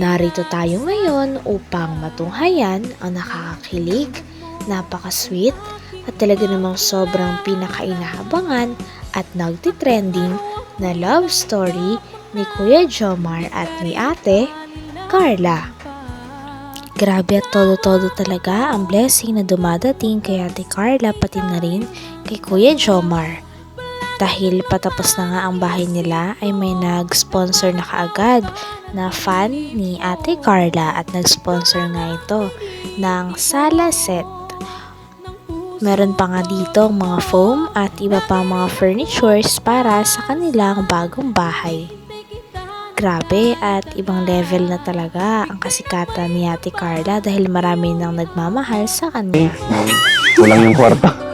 Narito tayo ngayon upang matunghayan ang nakakakilig, napaka-sweet, at talaga namang sobrang pinakainahabangan at nagtitrending na love story ni Kuya Jomar at ni Ate Carla. Grabe at todo-todo talaga ang blessing na dumadating kay Ate Carla pati na rin kay Kuya Jomar. Dahil patapos na nga ang bahay nila ay may nag-sponsor na kaagad na fan ni Ate Carla at nag-sponsor nga ito ng sala set. Meron pa nga dito mga foam at iba pang mga furnitures para sa kanilang bagong bahay. Grabe at ibang level na talaga ang kasikatan ni Ate Carla dahil marami nang nagmamahal sa kanya. Kulang yung kwarta.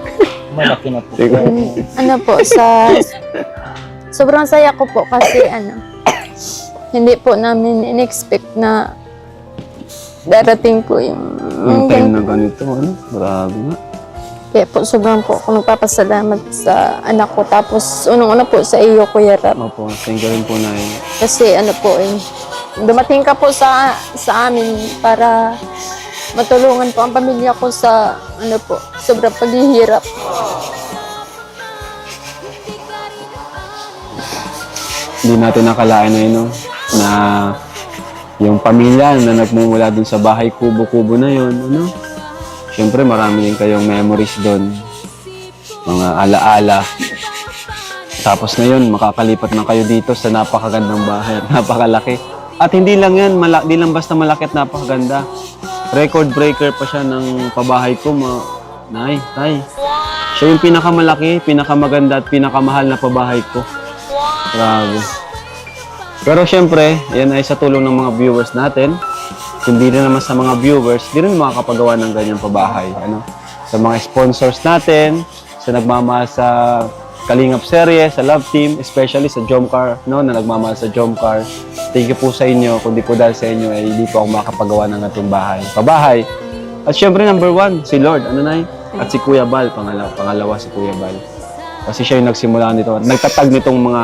Malaki na po. Siguro. ano po, sa... Sobrang saya ko po kasi ano, hindi po namin in-expect na darating po yung... Yung time na ganito, ano? Grabe nga. Kaya po sobrang po ako nagpapasalamat sa anak ko. Tapos unang-una po sa iyo, Kuya Rap. Opo, thank you rin po na Kasi ano po eh, dumating ka po sa sa amin para matulungan po ang pamilya ko sa ano po, sobrang paghihirap. Hindi natin nakalain na no? na yung pamilya na nagmumula dun sa bahay kubo-kubo na yun, ano? Siyempre, marami din kayong memories doon. Mga alaala. Tapos ngayon, makakalipat na kayo dito sa napakagandang bahay napakalaki. At hindi lang yan, mala- lang basta malaki at napakaganda. Record breaker pa siya ng pabahay ko, ma Nay, tay. Siya yung pinakamalaki, pinakamaganda at pinakamahal na pabahay ko. Grabe. Pero syempre, yan ay sa tulong ng mga viewers natin. Hindi rin naman sa mga viewers, di rin makakapagawa ng ganyang pabahay. Ano? Sa mga sponsors natin, sa nagmamahal sa Kalingap Serye, sa Love Team, especially sa Jomcar, no, na nagmamahal sa Jomcar. Thank you po sa inyo. Kung di po dahil sa inyo, ay hindi po ako makakapagawa ng ating bahay. Pabahay. At syempre, number one, si Lord. Ano na At si Kuya Bal, pangalawa, pangalawa si Kuya Bal. Kasi siya yung nagsimula nito. Nagtatag nitong mga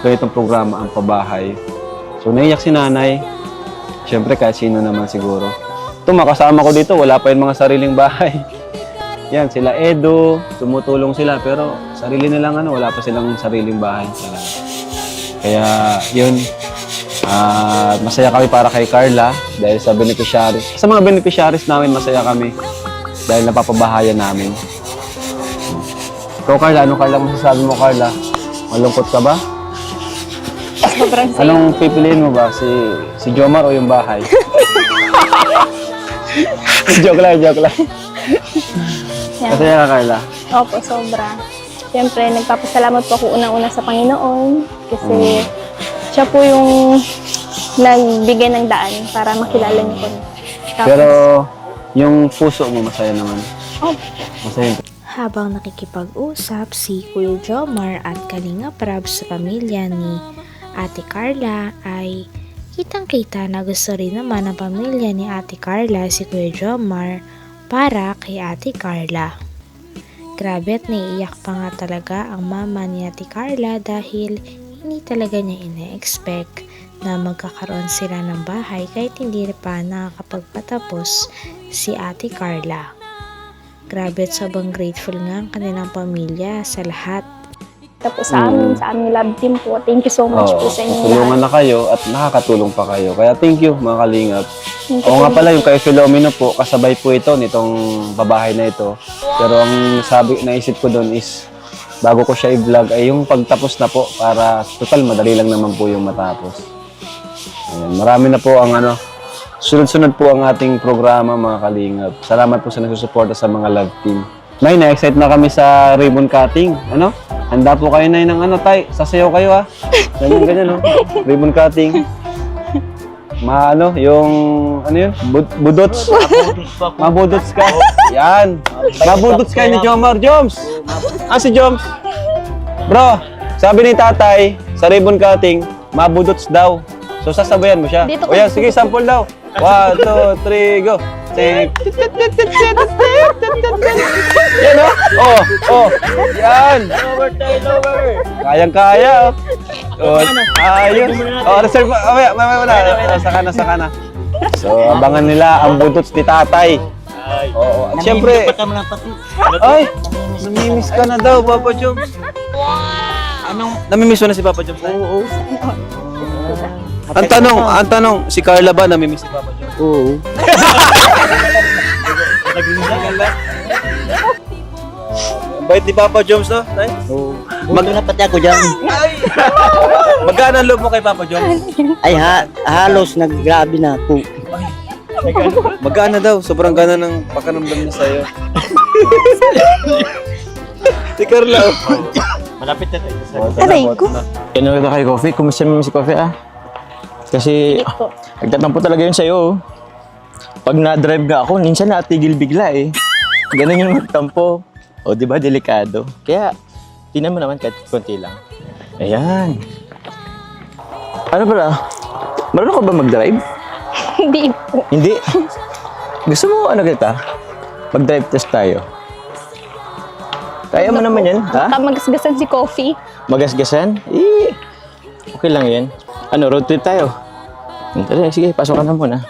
ganitong programa ang pabahay. So, naiyak si nanay. Siyempre, kahit sino naman siguro. Ito, makasama ko dito, wala pa yung mga sariling bahay. Yan, sila Edo, tumutulong sila, pero sarili nilang ano, wala pa silang sariling bahay. Kaya, yun, ah masaya kami para kay Carla dahil sa beneficiaries. Sa mga beneficiaries namin, masaya kami dahil napapabahayan namin. Ikaw, Carla, ano Carla masasabi mo, Carla? Malungkot ka ba? Sobrang saya. Anong pipiliin mo ba? Si si Jomar o yung bahay? joke lang, joke lang. Masaya ka, Carla. Opo, sobra. Siyempre, nagpapasalamat po ako unang-una sa Panginoon kasi siya po yung nagbigay ng daan para makilala niyo po. Tapos, Pero yung puso mo masaya naman. oh, Masaya. Habang nakikipag-usap si Kuya Jomar at Kalinga Prab sa pamilya ni Ate Carla ay kitang-kita na gusto rin naman ng pamilya ni Ate Carla si Kuya Jomar para kay Ate Carla. Grabe at naiiyak pa nga talaga ang mama ni Ate Carla dahil hindi talaga niya ina-expect na magkakaroon sila ng bahay kahit hindi pa nakakapagpatapos si Ate Carla. Grabe at sobrang grateful nga ang kanilang pamilya sa lahat. Tapos sa amin, sa aming love team po. Thank you so much Oo, po sa inyo tulungan lahat. na kayo at nakakatulong pa kayo. Kaya thank you mga kalingap. Thank you Oo nga pala, yung kay Philomeno po, kasabay po ito nitong babahay na ito. Pero ang sabi, naisip ko doon is, bago ko siya i-vlog, ay yung pagtapos na po, para total, madali lang naman po yung matapos. Ayan, marami na po ang ano, sunod-sunod po ang ating programa mga kalingap. Salamat po sa nagsusuporta sa mga love team. May na-excite na kami sa ribbon cutting. Ano? Handa po kayo na ng ano, tay. Sasayaw kayo ha. Ganyan, ganyan, no? Ribbon cutting. Ma, ano, yung, ano yun? Bud budots. Mabudots ka. Yan. Mabudots ka ni Jomar. Joms! Ah, si Joms. Bro, sabi ni tatay, sa ribbon cutting, mabudots daw. So, sasabayan mo siya. Dito O yan, sige, sample daw. One, two, three, go. Sing. Yan, oh. Oh, oh. Yan. Lower tayo, lower. Kayang-kaya, oh. Oh, ayos. Oh, reserve. Oh, may, may, wala. Oh, saka na, saka na. So, abangan nila ang buntot ni tatay. Oo. At syempre, ay, namimiss ka na daw, Papa Joms. Anong, namimiss mo na si Papa Joms? Oo. Ang tanong, ang tanong, si Carla ba namimiss si Papa Joms? Oo. Bait ni Papa Joms, no? Tay? Oo. Mag na pati ako dyan. Magkano ang loob mo kay Papa Joms? Ay ha, halos naggrabe na ako. Magkano daw? Sobrang gana ng pakanamdam niya sa'yo. si Carla. Malapit na tayo. Aray ko. Ano ka kay Coffee? Kumusta mo si Coffee ah? Kasi nagtatampo talaga yun sa'yo. oh. Pag na-drive ka ako, minsan natigil bigla eh. Ganun yung magtampo. O, di ba, delikado. Kaya, tinan mo naman kahit konti lang. Ayan. Ano pala? Marunong ka ba mag-drive? Hindi po. Hindi. Gusto mo ano kita? Mag-drive test tayo. Kaya mo naman yan, ha? Kamagasgasan si Coffee. Magasgasan? Eh, okay lang yan. Ano, road trip tayo? Tara, sige, pasok ka na muna.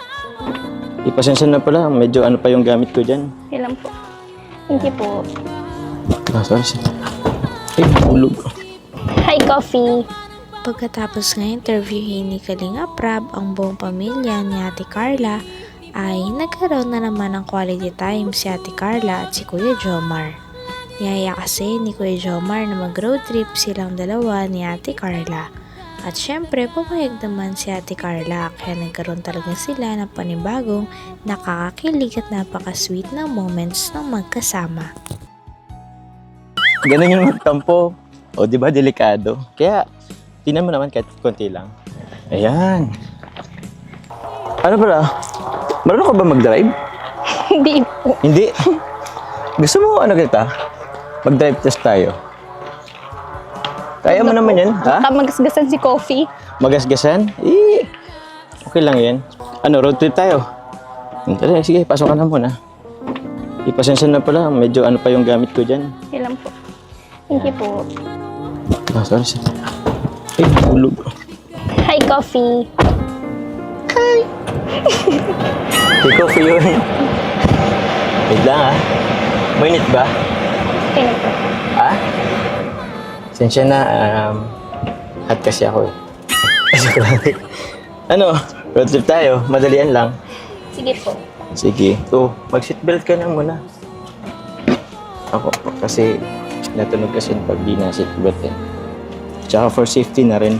Ipasensya na pala, medyo ano pa yung gamit ko dyan. Kailan po. Thank you po. Ah, sorry, sorry. Ay, hulog. Hi, Coffee. Pagkatapos nga interviewin ni Kalinga Prab ang buong pamilya ni Ate Carla, ay nagkaroon na naman ng quality time si Ate Carla at si Kuya Jomar. Niyaya kasi ni Kuya Jomar na mag-road trip silang dalawa ni Ate Carla. At syempre, pumayag naman si Ate Carla kaya nagkaroon talaga sila ng panibagong nakakakilig at napaka-sweet na moments ng magkasama. Ganun yung magtampo. O, di ba, delikado. Kaya, tinan mo naman kahit konti lang. Ayan. Ano pala? Marunong ka ba mag-drive? Hindi po. Hindi. Gusto mo ano kita? Mag-drive test tayo. Kaya mo naman yan, ha? Kamagasgasan si Coffee. Magasgasan? Eh, okay lang yan. Ano, road trip tayo? Hmm, Tara, sige, pasok ka na muna. Ipasensya na pala, medyo ano pa yung gamit ko dyan. Kailan po. Thank you po. Ah, sorry, sorry. Ay, hulog. Hi, Coffee. Take off yun. Wait lang, ha? Mainit ba? Okay na po. Sensya na, um, hot kasi ako eh. Joke lang. ano, road trip tayo, madalian lang. Sige po. Sige. So, mag-seatbelt ka na muna. Ako, kasi natunog kasi pag di na seatbelt eh. Tsaka for safety na rin.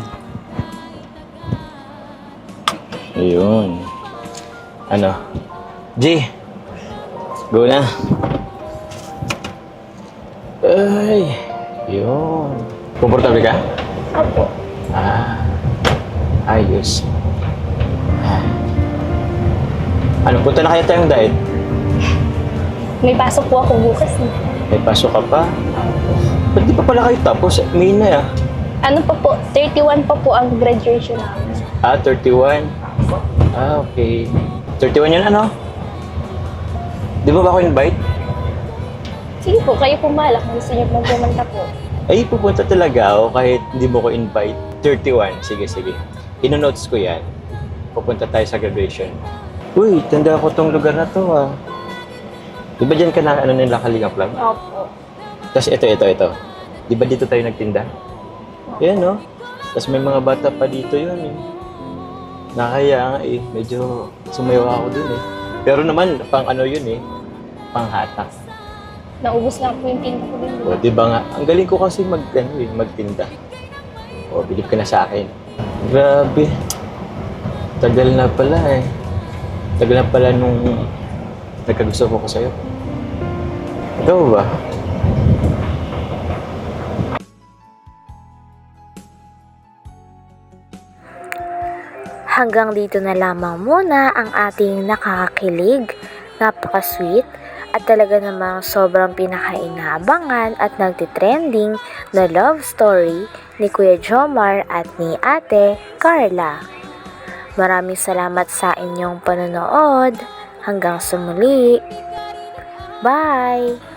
Ayun. Ano? G! Go na. Ay! Yun. Komportable ka? Opo. Ah. Ayos. Ah. Ano, punta na kaya tayong diet? May pasok po ako bukas. eh. May pasok ka pa? Ba't di pa pala kayo tapos? May na ah. Ano pa po? 31 pa po ang graduation namin. Ah, 31. Ah, okay. 31 yun ano? Di ba ba ako invite? Sige po, kayo po malak gusto niyo pong pumunta po. Ay, pupunta talaga ako kahit hindi mo ko invite. 31. Sige, sige. Ino-notes ko yan. Pupunta tayo sa graduation. Uy, tanda ko tong lugar na to ah. Di ba dyan ka na ano nila Kalinga Club? Opo. Tapos ito, ito, ito. Di ba dito tayo nagtinda? Yan, no? Tapos may mga bata pa dito yun, eh. Nakaya nga, eh. Medyo sumayaw ako dun, eh. Pero naman, pang ano yun, eh. Pang hatak. Naubos nga po yung tinta ko din. O, di ba nga? Ang galing ko kasi mag, ano, eh, magtinda. O, bilib ka na sa akin. Grabe. Tagal na pala, eh. Tagal na pala nung nagkagusto ko ko sa'yo. Ikaw ba? Hanggang dito na lamang muna ang ating nakakakilig, napaka-sweet, at talaga namang sobrang pinakainabangan at nagtitrending na love story ni Kuya Jomar at ni Ate Carla. Maraming salamat sa inyong panonood. Hanggang sa muli. Bye!